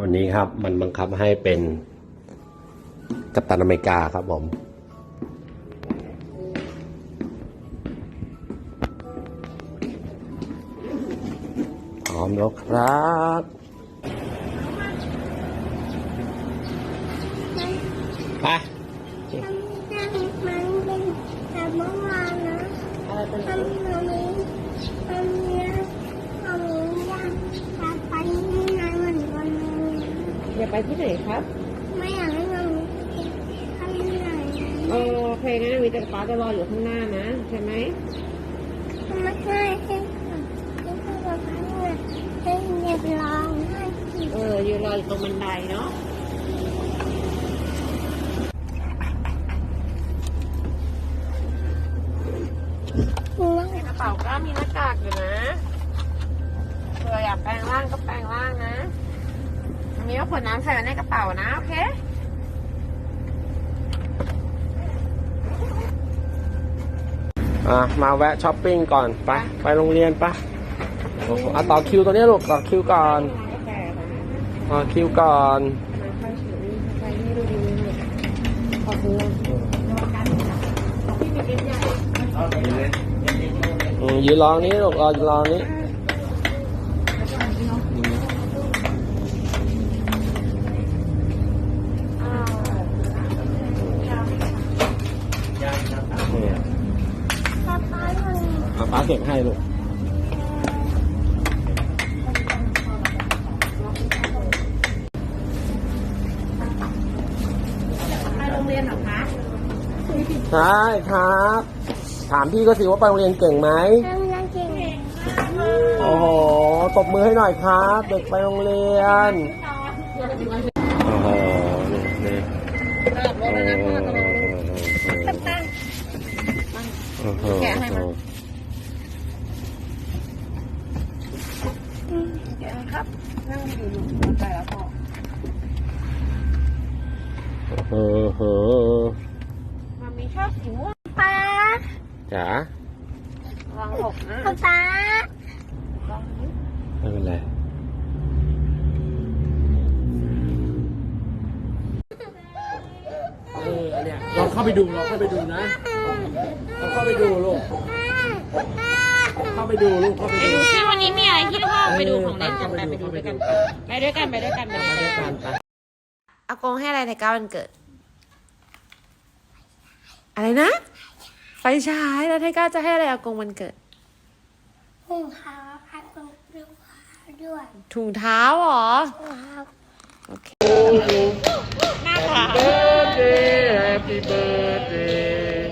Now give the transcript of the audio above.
วันนี้ครับมันบังคับให้เป็นกัปตันอเมริกาครับผม พร้อมแล้วครับไปมันเป็นแต่เมื่อวานนะอะไรเป็นมันมันมีมันมีมันมียากจะไปที่ไหนเหมือนกันเลย อย่าไปที่ไหนครับ ไม่อยากให้มันทำที่ไหนโอเคงั้นวิจารป้าจะรออยู่ข้างหน้านะใช่ไหมมันไม่ใช่แค่ที่พูดกับเขาเลยให้เรียบร้องให้เออยืนรออยู่ตรงบันไดเนาะคือว่าในกระเป๋าก็มีหน้ากากอยู่นะเผื่ออยากแปลงร่างก็แปลงร่างนะ มีว่าขวดน้ำใส่ไว้ในกระเป๋านะ โอเคอะมาแวะช้อปปิ้งก่อนไปไปโรงเรียนปะโอ้โหอะต่อคิวตัวนี้ลูกต่อคิวก่อนกาแฟไปนะต่อคิวก่อนมาค่อยถือไปนี่ดูดีเลยขอบคุณพี่มีเก็บใหญ่อืมยืนรอนี้ลูกรอรอนี้นี่ ป้าป้าทำ อะ ป้าเก็บให้ลูกไปโรงเรียนเหรอคะใช่ครับ ถามพี่ก็สิว่าไปโรงเรียนเก่งไหมทำยังเก่งโอ้โหตบมือให้หน่อยครับ เด็กไปโรงเรียนโอ้โหนี่นี่เลิกรถแล้วนะพ่อตกลงตั้งโอ้โหแกะให้ มาแกครับนั่งอยู่อยู่ไปแล้วพ่อโอ้โหมามีชอบสีม่วงป้าจ๋าระวังหกนะป้าป้าระวังนิดไม่เป็นไรเออเนี่ยลองเข้าไปดูลองเข้าไปดูนะลองเข้าไปดูลูกเข้าไปดูลูกเข้าไปไปดู ไปดูของเล่นกันไปไปดูด้วยกันไปด้วยกันไปด้วยกันไปมาด้ด้ววยยกักันนไปอากงให้อะไรในก้าววันเกิด อะไรนะ ไฟฉายแล้วไทก้าจะให้อะไรอากงวันเกิดหุงข้าวพัดลมด้วยด้วยถุงเท้าเหรอว้าวโอเคน่ารัก birthday Happy birthday